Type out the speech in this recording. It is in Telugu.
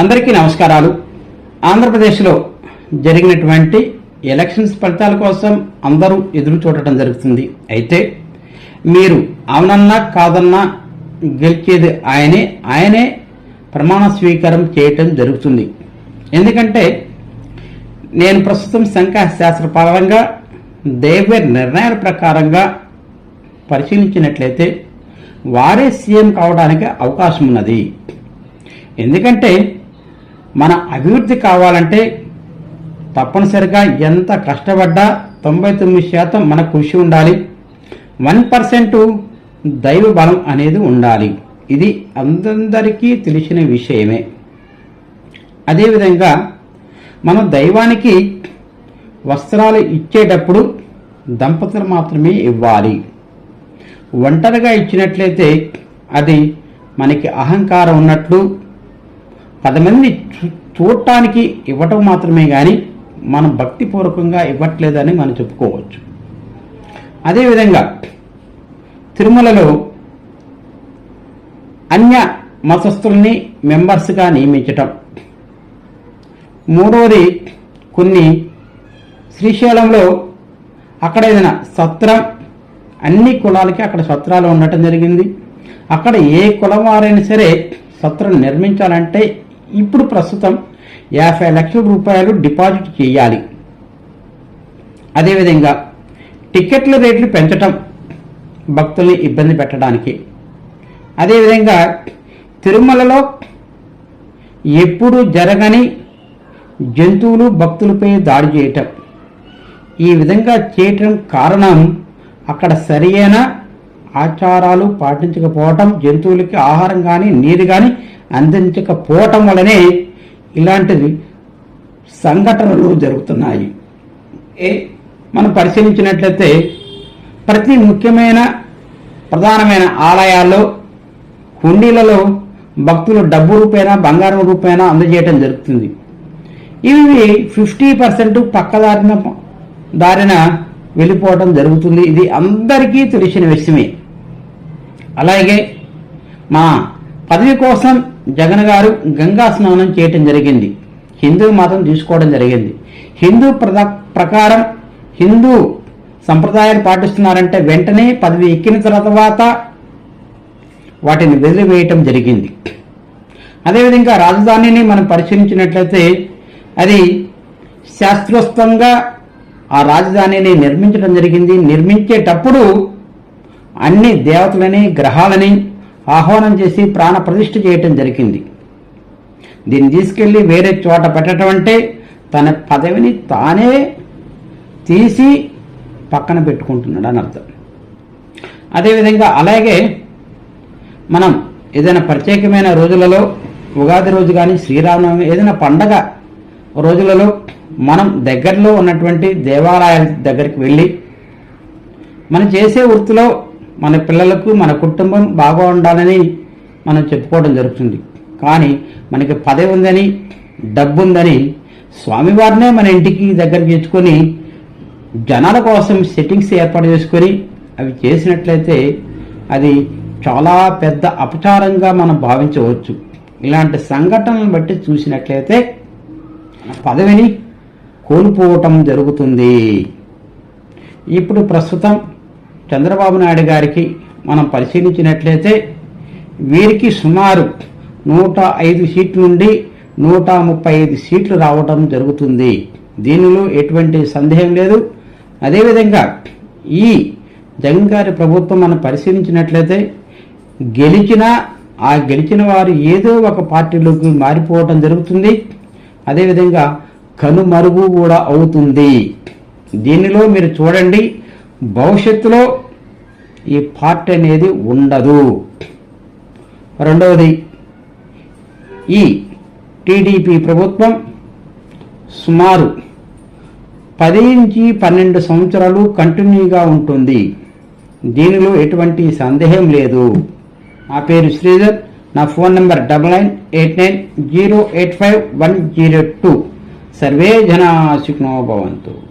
అందరికీ నమస్కారాలు. ఆంధ్రప్రదేశ్లో జరిగినటువంటి ఎలక్షన్స్ ఫలితాల కోసం అందరూ ఎదురు చూడటం జరుగుతుంది. అయితే మీరు అవునన్నా కాదన్నా గెలిచేది ఆయనే ఆయనే ప్రమాణ స్వీకారం చేయటం జరుగుతుంది. ఎందుకంటే నేను ప్రస్తుతం సంఖ్యాశాస్త్ర పరంగా నిర్ణయాల ప్రకారంగా పరిశీలించినట్లయితే వారే సీఎం కావడానికి అవకాశం ఉన్నది ఎందుకంటే మన అభివృద్ధి కావాలంటే తప్పనిసరిగా ఎంత కష్టపడ్డా తొంభై తొమ్మిది శాతం మన కృషి ఉండాలి. వన్ పర్సెంట్ దైవ బలం అనేది ఉండాలి. ఇది అందరికీ తెలిసిన విషయమే. అదేవిధంగా మనం దైవానికి వస్త్రాలు ఇచ్చేటప్పుడు దంపతులు మాత్రమే ఇవ్వాలి. ఒంటరిగా ఇచ్చినట్లయితే అది మనకి అహంకారం ఉన్నట్లు పది మంది చూ- చూడటానికి ఇవ్వటం మాత్రమే కానీ మనం భక్తిపూర్వకంగా ఇవ్వట్లేదని మనం చెప్పుకోవచ్చు. అదేవిధంగా తిరుమలలో అన్య మతస్థుల్ని మెంబర్స్గా నియమించటం. మూడవది కొన్ని శ్రీశైలంలో అక్కడ ఏదైనా సత్రం అన్ని కులాలకి అక్కడ సత్రాలు ఉండటం జరిగింది. అక్కడ ఏ కులం వారైనా సరే సత్రం నిర్మించాలంటే ఇప్పుడు ప్రస్తుతం యాభై లక్షల రూపాయలు డిపాజిట్ చేయాలి. అదేవిధంగా టికెట్ల రేట్లు పెంచటం భక్తుల్ని ఇబ్బంది పెట్టడానికి. అదేవిధంగా తిరుమలలో ఎప్పుడు జరగని జంతువులు భక్తులపై దాడి చేయటం. ఈ విధంగా చేయటం కారణం అక్కడ సరియైన ఆచారాలు పాటించకపోవటం జంతువులకి ఆహారం కానీ నీరు కానీ అందించకపోవటం వలనే ఇలాంటివి సంఘటనలు జరుగుతున్నాయి. ఏ? మనం పరిశీలించినట్లయితే ప్రతి ముఖ్యమైన ప్రధానమైన ఆలయాల్లో హుండీలలో భక్తులు డబ్బు రూపేనా బంగారం రూపేనా అందజేయటం జరుగుతుంది. ఇవి ఫిఫ్టీ పర్సెంట్ పక్కదారిన దారిన వెళ్ళిపోవడం జరుగుతుంది. ఇది అందరికీ తెలిసిన విషయమే. అలాగే మా పదవి కోసం జగన్ గారు గంగా స్నానం చేయటం జరిగింది. హిందూ మతం తీసుకోవడం జరిగింది. హిందూ ప్రకారం హిందూ సంప్రదాయాలు పాటిస్తున్నారంటే వెంటనే పదవి ఎక్కిన తర్వాత వాటిని వదిలివేయటం జరిగింది. అదేవిధంగా రాజధానిని మనం పరిశీలించినట్లయితే అది శాస్త్రోస్తంగా ఆ రాజధానిని నిర్మించడం జరిగింది. నిర్మించేటప్పుడు అన్ని దేవతలని గ్రహాలని ఆహ్వానం చేసి ప్రాణ ప్రతిష్ఠ చేయటం జరిగింది. దీన్ని తీసుకెళ్ళి వేరే చోట పెట్టడం అంటే తన పదవిని తానే తీసి పక్కన పెట్టుకుంటున్నాడు అని అర్థం. అదేవిధంగా అలాగే మనం ఏదైనా ప్రత్యేకమైన రోజులలో ఉగాది రోజు కానీ శ్రీరామనవమి ఏదైనా పండగ రోజులలో మనం దగ్గరలో ఉన్నటువంటి దేవాలయాల దగ్గరికి వెళ్ళి మనం చేసే వృత్తిలో మన పిల్లలకు మన కుటుంబం బాగా ఉండాలని మనం చెప్పుకోవడం జరుగుతుంది. కానీ మనకి పదవి ఉందని డబ్బు ఉందని స్వామివారినే మన ఇంటికి దగ్గర తెచ్చుకొని జనాల కోసం సెట్టింగ్స్ ఏర్పాటు చేసుకొని అవి చేసినట్లయితే అది చాలా పెద్ద అపచారంగా మనం భావించవచ్చు. ఇలాంటి సంఘటనలను బట్టి చూసినట్లయితే పదవిని కోల్పోవటం జరుగుతుంది. ఇప్పుడు ప్రస్తుతం చంద్రబాబు నాయుడు గారికి మనం పరిశీలించినట్లయితే వీరికి సుమారు నూట ఐదు సీట్ల నుండి నూట ముప్పై ఐదు సీట్లు రావటం జరుగుతుంది. దీనిలో ఎటువంటి సందేహం లేదు. అదేవిధంగా ఈ జగన్ గారి ప్రభుత్వం మనం పరిశీలించినట్లయితే గెలిచిన ఆ గెలిచిన వారు ఏదో ఒక పార్టీలోకి మారిపోవటం జరుగుతుంది. అదేవిధంగా కనుమరుగు కూడా అవుతుంది. దీనిలో మీరు చూడండి భవిష్యత్తులో ఈ పార్టీ అనేది ఉండదు. రెండవది ఈ టీడీపీ ప్రభుత్వం సుమారు పది నుంచి పన్నెండు సంవత్సరాలు కంటిన్యూగా ఉంటుంది. దీనిలో ఎటువంటి సందేహం లేదు. నా పేరు శ్రీధర్ నా phone number double nine eight nine zero eight five one zero two. Survey జనా సుఖినో భవంతు.